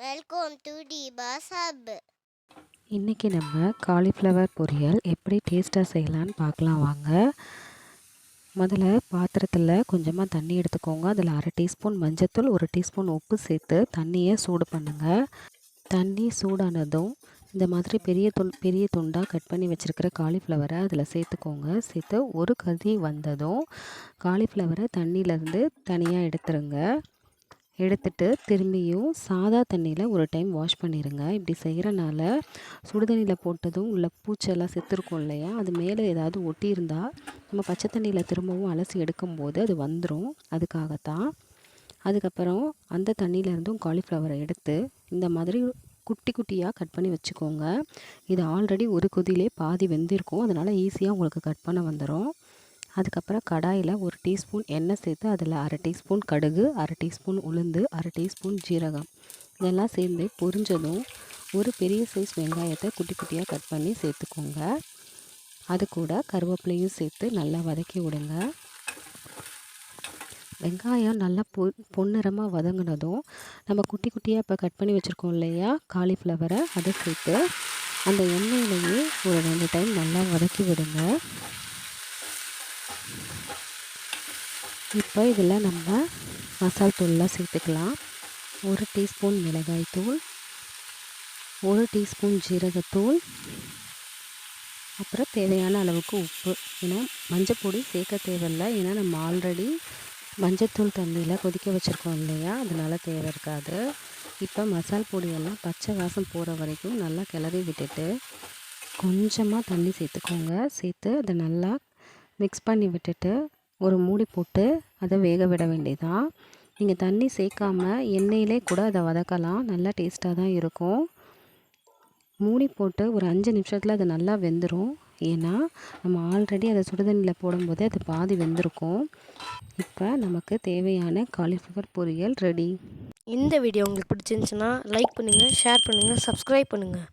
Welcome to டிபாஸ் hub இன்றைக்கி நம்ம cauliflower பொரியல் எப்படி டேஸ்ட்டாக செய்யலான்னு பார்க்கலாம் வாங்க. முதல்ல பாத்திரத்தில் கொஞ்சமாக தண்ணி எடுத்துக்கோங்க. அதில் அரை டீஸ்பூன் மஞ்சத்தூள் ஒரு டீஸ்பூன் உப்பு சேர்த்து தண்ணியை சூடு பண்ணுங்கள் தண்ணி சூடானதும் இந்த மாதிரி பெரிய துண் பெரிய துண்டாக கட் பண்ணி வச்சுருக்கிற காலிஃப்ளவரை அதில் சேர்த்துக்கோங்க. சேர்த்து ஒரு கதி வந்ததும் காலிஃப்ளவரை தண்ணியிலேருந்து தனியாக எடுத்துருங்க. எடுத்துட்டு திரும்பியும் சாதா தண்ணியில் ஒரு டைம் வாஷ் பண்ணிடுங்க இப்படி செய்கிறனால சுடுதண்ணியில் போட்டதும் உள்ள பூச்செல்லாம் செத்துருக்கும் இல்லையா? அது மேலே ஏதாவது ஒட்டியிருந்தால் நம்ம பச்சை தண்ணியில் திரும்பவும் அலசி எடுக்கும்போது அது வந்துடும் அதுக்காகத்தான். அதுக்கப்புறம் அந்த தண்ணியிலேருந்தும் காலிஃப்ளவரை எடுத்து இந்த மாதிரி குட்டி குட்டியாக கட் பண்ணி வச்சுக்கோங்க. இது ஆல்ரெடி ஒரு கொதியிலே பாதி வெந்திருக்கும். அதனால் ஈஸியாக உங்களுக்கு கட் பண்ண வந்துடும் அதுக்கப்புறம் கடாயில் ஒரு டீஸ்பூன் எண்ணெய் சேர்த்து அதில் அரை டீஸ்பூன் கடுகு அரை டீஸ்பூன் உளுந்து அரை டீஸ்பூன் ஜீரகம். இதெல்லாம் சேர்ந்து பொரிஞ்சதும் ஒரு பெரிய சைஸ் வெங்காயத்தை குட்டி குட்டியாக கட் பண்ணி சேர்த்துக்கோங்க. அது கூட கருவேப்பிலையும் சேர்த்து நல்லா வதக்கி விடுங்க. வெங்காயம் நல்லா பொ பொன்னிறமாக வதங்கினதும் நம்ம குட்டி குட்டியாக இப்போ கட் பண்ணி வச்சுருக்கோம் இல்லையா காலிஃப்ளவரை அதை சேர்த்து அந்த எண்ணெயிலேயே ஒரு ரெண்டு டைம் நல்லா வதக்கி விடுங்க. இப்போ இதில் நம்ம மசால் தூள்லாம் சேர்த்துக்கலாம். ஒரு டீஸ்பூன் மிளகாய் தூள் ஒரு டீஸ்பூன் ஜீரகத்தூள் அப்புறம் தேவையான அளவுக்கு உப்பு. ஏன்னா மஞ்சப்பொடி சேர்க்க தேவையில்லை. ஏன்னா நம்ம ஆல்ரெடி மஞ்சத்தூள் தண்ணியில் கொதிக்க வச்சுருக்கோம் இல்லையா? அதனால் தேவை இருக்காது. இப்போ மசால் பொடியெல்லாம் பச்சை வாசம் போகிற வரைக்கும் நல்லா கிளறி விட்டுட்டு கொஞ்சமாக தண்ணி சேர்த்துக்கோங்க. சேர்த்து அதை நல்லா மிக்ஸ் பண்ணி விட்டுட்டு ஒரு மூடி போட்டு அதை வேக விட வேண்டியதான் நீங்கள் தண்ணி சேர்க்காம எண்ணெயிலே கூட அதை வதக்கலாம். நல்லா டேஸ்ட்டாக தான் இருக்கும். மூடி போட்டு ஒரு அஞ்சு நிமிஷத்தில் அது நல்லா வெந்துடும் ஏன்னா நம்ம ஆல்ரெடி அதை சுடுதண்ணியில் போடும்போதே அது பாதி வெந்திருக்கும். இப்போ நமக்கு தேவையான காலிஃப்ளவர் பொரியல் ரெடி இந்த வீடியோ உங்களுக்கு பிடிச்சிருந்துச்சுன்னா லைக் பண்ணுங்கள் ஷேர் பண்ணுங்கள் சப்ஸ்கிரைப் பண்ணுங்கள்